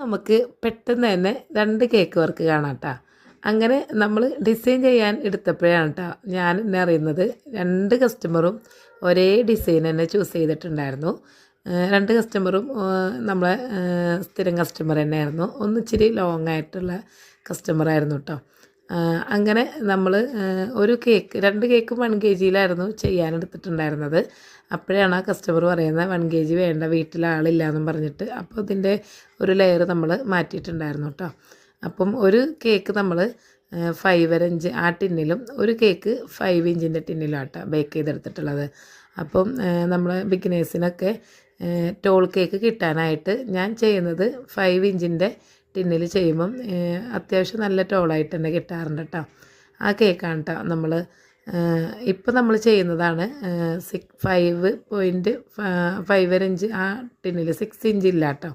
നമുക്ക് പെട്ടെന്ന് തന്നെ രണ്ട് കേക്ക് വർക്ക് കാണാം കേട്ടോ അങ്ങനെ നമ്മൾ ഡിസൈൻ ചെയ്യാൻ എടുത്തപ്പോഴാണ് കേട്ടോ ഞാൻ എന്നെ അറിയുന്നത് രണ്ട് കസ്റ്റമറും ഒരേ ഡിസൈൻ തന്നെ ചൂസ് ചെയ്തിട്ടുണ്ടായിരുന്നു. രണ്ട് കസ്റ്റമറും നമ്മളെ സ്ഥിരം കസ്റ്റമർ തന്നെയായിരുന്നു. ഒന്നിച്ചിരി ലോങ്ങായിട്ടുള്ള കസ്റ്റമറായിരുന്നു കേട്ടോ അങ്ങനെ നമ്മൾ ഒരു കേക്ക് രണ്ട് കേക്ക് വൺ കെ ജിയിലായിരുന്നു ചെയ്യാനെടുത്തിട്ടുണ്ടായിരുന്നത്. അപ്പോഴാണ് ആ കസ്റ്റമർ പറയുന്നത് വൺ കെ ജി വേണ്ട വീട്ടിൽ ആളില്ല എന്നും പറഞ്ഞിട്ട്. അപ്പോൾ ഇതിന്റെ ഒരു ലെയർ നമ്മൾ മാറ്റിയിട്ടുണ്ടായിരുന്നു കേട്ടോ. അപ്പം ഒരു കേക്ക് നമ്മൾ ഫൈവ് ഇഞ്ച് ആ ടിന്നിലും ഒരു കേക്ക് ഫൈവ് ഇഞ്ചിന്റെ ടിന്നിലും ആട്ടോ ബേക്ക് ചെയ്തെടുത്തിട്ടുള്ളത്. അപ്പം നമ്മൾ ബിഗിനേഴ്സിനൊക്കെ ടോൾ കേക്ക് കിട്ടാനായിട്ട് ഞാൻ ചെയ്യുന്നത് ഫൈവ് ഇഞ്ചിന്റെ ടിന്നിൽ ചെയ്യുമ്പം അത്യാവശ്യം നല്ല ടോളായിട്ട് തന്നെ കിട്ടാറുണ്ട് കേട്ടോ ആ കേക്കാണ് കേട്ടോ നമ്മൾ ഇപ്പം നമ്മൾ ചെയ്യുന്നതാണ് six five point five inch ആ ടിന്നിൽ സിക്സ് ഇഞ്ച് ഇല്ല കേട്ടോ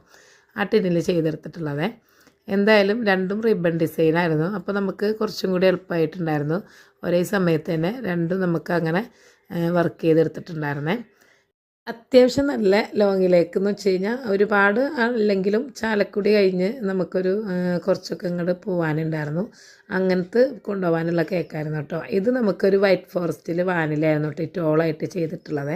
ആ ടിന്നിൽ ചെയ്തെടുത്തിട്ടുള്ളത്. എന്തായാലും രണ്ടും റിബൺ ഡിസൈനായിരുന്നു അപ്പോൾ നമുക്ക് കുറച്ചും കൂടി എളുപ്പമായിട്ടുണ്ടായിരുന്നു ഒരേ സമയത്ത് തന്നെ രണ്ടും നമുക്ക് അങ്ങനെ വർക്ക് ചെയ്തെടുത്തിട്ടുണ്ടായിരുന്നേ. അത്യാവശ്യം നല്ല ലോങ്ങിലേക്ക് എന്ന് വെച്ച് കഴിഞ്ഞാൽ ഒരുപാട് അല്ലെങ്കിലും ചാലക്കുടി കഴിഞ്ഞ് നമുക്കൊരു കുറച്ചൊക്കെ ഇങ്ങോട്ട് പോകാനുണ്ടായിരുന്നു അങ്ങനത്തെ കൊണ്ടുപോകാനുള്ള കേക്കായിരുന്നു കേട്ടോ. ഇത് നമുക്കൊരു വൈറ്റ് ഫോറസ്റ്റിൽ വാനിലായിരുന്നു കേട്ടോ ഈ ടോളായിട്ട് ചെയ്തിട്ടുള്ളത്.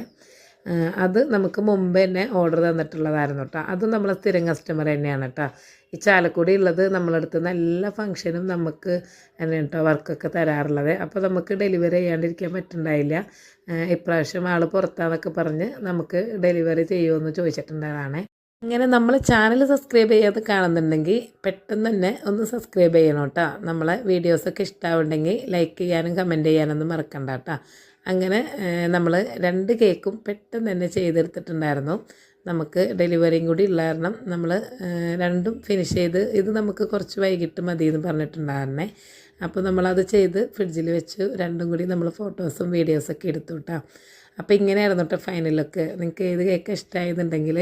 അത് നമുക്ക് മുമ്പ് തന്നെ ഓർഡർ തന്നിട്ടുള്ളതായിരുന്നു കേട്ടോ അതും നമ്മളെ സ്ഥിരം കസ്റ്റമർ തന്നെയാണ് കേട്ടോ ഈ ചാലക്കുടി ഉള്ളത് നമ്മളടുത്ത് നല്ല ഫങ്ഷനും നമുക്ക് തന്നെ കേട്ടോ വർക്കൊക്കെ തരാറുള്ളത്. അപ്പോൾ നമുക്ക് ഡെലിവറി ചെയ്യാണ്ടിരിക്കാൻ പറ്റുന്നുണ്ടായില്ല ഇപ്രാവശ്യം ആൾ പുറത്താന്നൊക്കെ പറഞ്ഞ് നമുക്ക് ഡെലിവറി ചെയ്യുമെന്ന് ചോദിച്ചിട്ടുണ്ടായതാണ്. ഇങ്ങനെ നമ്മൾ ചാനൽ സബ്സ്ക്രൈബ് ചെയ്യാതെ കാണുന്നുണ്ടെങ്കിൽ പെട്ടെന്ന് തന്നെ ഒന്ന് സബ്സ്ക്രൈബ് ചെയ്യണം കേട്ടോ നമ്മളെ വീഡിയോസൊക്കെ ഇഷ്ടമാവുണ്ടെങ്കിൽ ലൈക്ക് ചെയ്യാനും കമന്റ് ചെയ്യാനൊന്നും മറക്കണ്ട കേട്ടോ അങ്ങനെ നമ്മൾ രണ്ട് കേക്കും പെട്ടെന്ന് തന്നെ ചെയ്തെടുത്തിട്ടുണ്ടായിരുന്നു. നമുക്ക് ഡെലിവറിയും കൂടി ഉള്ള കാരണം നമ്മൾ രണ്ടും ഫിനിഷ് ചെയ്ത് ഇത് നമുക്ക് കുറച്ച് വൈകിട്ട് മതി എന്ന് പറഞ്ഞിട്ടുണ്ടായിരുന്നേ. അപ്പോൾ നമ്മളത് ചെയ്ത് ഫ്രിഡ്ജിൽ വെച്ച് രണ്ടും കൂടി നമ്മൾ ഫോട്ടോസും വീഡിയോസൊക്കെ എടുത്തു കേട്ടോ അപ്പോൾ ഇങ്ങനെയായിരുന്നു കേട്ടോ ഫൈനലൊക്കെ നിങ്ങൾക്ക് ഏത് കേക്ക് ഇഷ്ടമായെന്നുണ്ടെങ്കിൽ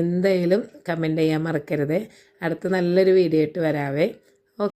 എന്തായാലും കമന്റ് ചെയ്യാൻ മറക്കരുത്. അടുത്ത നല്ലൊരു വീഡിയോ ആയിട്ട് വരാവേ.